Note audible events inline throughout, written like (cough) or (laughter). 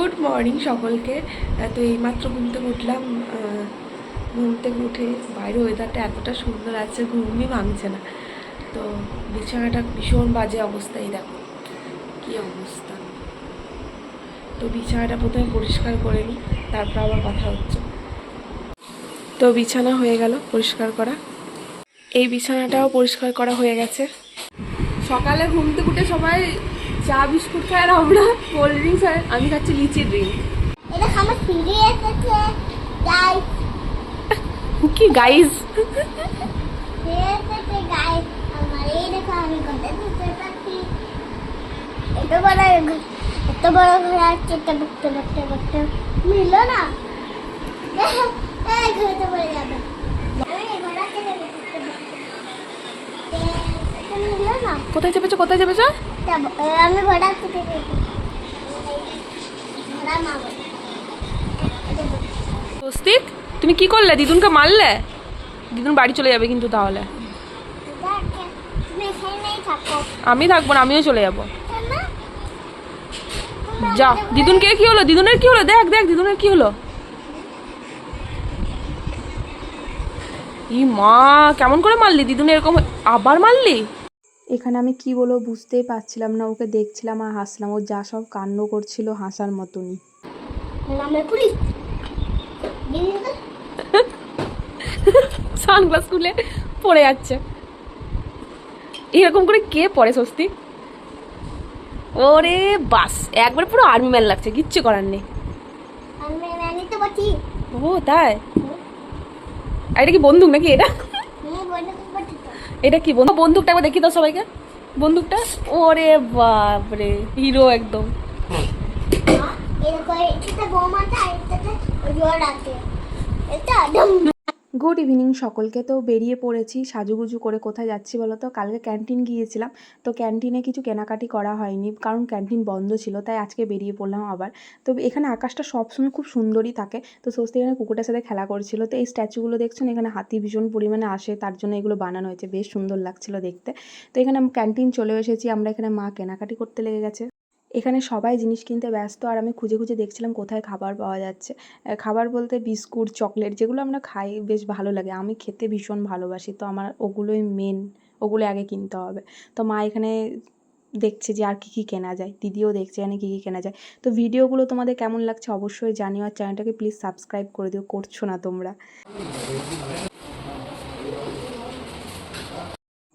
Good morning সকলকে। তো এইমাত্র ঘুম থেকে উঠলাম ঘুম থেকে উঠে বাইরে ওয়েদারটা এতটা সুন্দর আছে, ঘুমই ভাঙছে না। তো বিছানাটা ভীষণ বাজে অবস্থায় দেখো, কী অবস্থা। তো বিছানাটা প্রথমে পরিষ্কার করে নিই, তারপর আবার কথা হচ্ছে। তো বিছানা হয়ে গেল পরিষ্কার করা। এই বিছানাটাও পরিষ্কার করা হয়ে গেছে। সকালে ঘুম থেকে উঠে সবাই চা বিস্কুট খায় আর আমরা কোল্ড ড্রিঙ্কস আর আমি খাচ্ছি লিচি ড্রিঙ্ক এটা আমার কি গাইজ ফিরে এসেছে গাই আমার এই দেখো আমি কোথায় দিতে পারছি এত বড় এত আছে এটা মিলল না? ঘুরতে পড়ে যাবে। কোথায় চেপেছো? কোথায় চেপেছো? আমি ঘোড়া থেকে স্বস্তিক তুমি কি করলে? দিদুনকে মারলে? দিদুন বাড়ি চলে যাবে কিন্তু তাহলে। আমি থাকব না আমিও চলে যাব? যা দিদুনকে কি হলো? দিদুনের কি হলো? দেখ দেখ দিদুনের কি হলো? ই মা কেমন করে মারলি? দিদুন এরকম আবার মারলি? এখানে আমি কি বলব বুঝতেই পারছিলাম না ওকে দেখছিলাম আর হাসলাম। ও যা সব কাণ্ড করছিল হাসার মতনই। সানগ্লাস খুলে পড়ে যাচ্ছে। এরকম করে কে পড়ে স্বস্তি ওরে বাস একবার পুরো আর্মি ম্যান লাগছে কিচ্ছু করার নেই। ও তাই? আর এটা কি বন্দুক নাকি এটা? এটা কি বন্ধু? বন্দুকটা একবার দেখি তো সবাইকে। বন্দুকটা? ওরে বাপরে, হিরো একদম। এরকম এটা বোমাটা এটাতে জোর আছে। এটা গুড ইভিনিং সকলকে। তো বেরিয়ে পড়েছি। সাজুগুজু করে কোথায় যাচ্ছি বলো তো কালকে ক্যান্টিন গিয়েছিলাম। তো ক্যান্টিনে কিছু কেনাকাটি করা হয়নি কারণ ক্যান্টিন বন্ধ ছিল, তাই আজকে বেরিয়ে পড়লাম আবার। তো এখানে আকাশটা সবসময় খুব সুন্দরই থাকে। তো স্বস্তি এখানে কুকুরটার সাথে খেলা করছিল। তো এই স্ট্যাচুগুলো দেখছেন? এখানে হাতি ভীষণ পরিমাণে আসে, তার জন্য এগুলো বানানো হয়েছে। বেশ সুন্দর লাগছিল দেখতে। তো এখানে ক্যান্টিন চলে এসেছি। আমরা এখানে মা কেনাকাটি করতে লেগে গেছে। এখানে সবাই জিনিস কিনতে ব্যস্ত। আর আমি খুঁজে খুঁজে দেখছিলাম কোথায় খাবার পাওয়া যাচ্ছে। খাবার বলতে বিস্কুট, চকলেট যেগুলো আমরা খাই বেশ ভালো লাগে। আমি খেতে ভীষণ ভালোবাসি। তো আমার ওগুলোই মেন ওগুলো আগে কিনতে হবে। তো মা এখানে দেখছে যে আর কী কী কেনা যায়। দিদিও দেখছে এখানে কী কী কেনা যায়। তো ভিডিওগুলো তোমাদের কেমন লাগছে অবশ্যই জানিও। আর চ্যানেলটাকে প্লিজ সাবস্ক্রাইব করে দিও। করছ না তোমরা।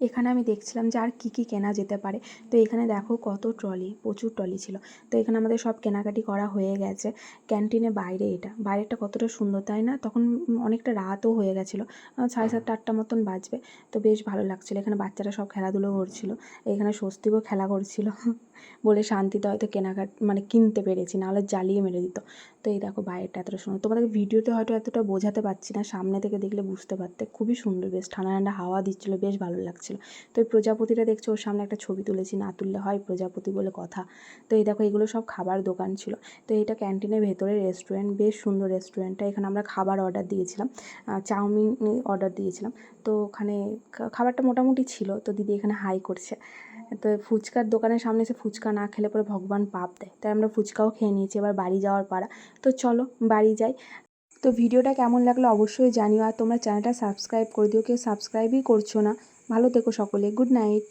এখানে আমি দেখছিলাম যে আর কী কী কেনা যেতে পারে। তো এখানে দেখো কত ট্রলি, প্রচুর ট্রলি ছিল। তো এখানে আমাদের সব কেনাকাটি করা হয়ে গেছে। ক্যান্টিনে বাইরে এটা। বাইরেটা কতটা সুন্দর তাই না? তখন অনেকটা রাতও হয়ে গেছিল। সাড়ে সাতটা, আটটা মতন বাজবে। তো বেশ ভালো লাগছিল। এখানে বাচ্চারা সব খেলাধুলো করছিল। এখানে স্বস্তিকও খেলা করছিল। (laughs) বলে শান্তিতে হয়তো কেনাকাটা মানে কিনতে পেরেছি, নাহলে জ্বালিয়ে মেরে দিত। তো এই দেখো বাইরেটা এতটা সুন্দর। তোমাদের ভিডিওতে হয়তো এতটা বোঝাতে পারছি না, সামনে থেকে দেখলে বুঝতে পারতে। খুবই সুন্দর, বেশ ঠান্ডা ঠান্ডা হাওয়া দিচ্ছিল, বেশ ভালো লাগছিল। তো এই প্রজাপতিটা দেখছ, ওর সামনে একটা ছবি তুলেছি, না তুললে হয় প্রজাপতি বলে কথা। তো এই দেখো, এগুলো সব খাবার দোকান ছিল। তো এটা ক্যান্টিনের ভেতরে রেস্টুরেন্ট, বেশ সুন্দর রেস্টুরেন্টটা। এখানে আমরা খাবার অর্ডার দিয়েছিলাম চাউমিন অর্ডার দিয়েছিলাম। তো ওখানে খাবারটা মোটামুটি ছিল। তো দিদি এখানে হাই করছে। তো ফুচকার দোকানের সামনে এসে ফুচকা না খেলে পরে ভগবান পাপ দেয়। তাই আমরা ফুচকাও খেয়ে নিয়েছি, এবার বাড়ি যাওয়ার পাড়া তো চলো, বাড়ি যাই। তো ভিডিওটা কেমন লাগল অবশ্যই জানিও, আর তোমরা চ্যানেলটা সাবস্ক্রাইব করে দিও। কেউ সাবস্ক্রাইবই করছ না। ভালো থেকো সকলে, গুড নাইট।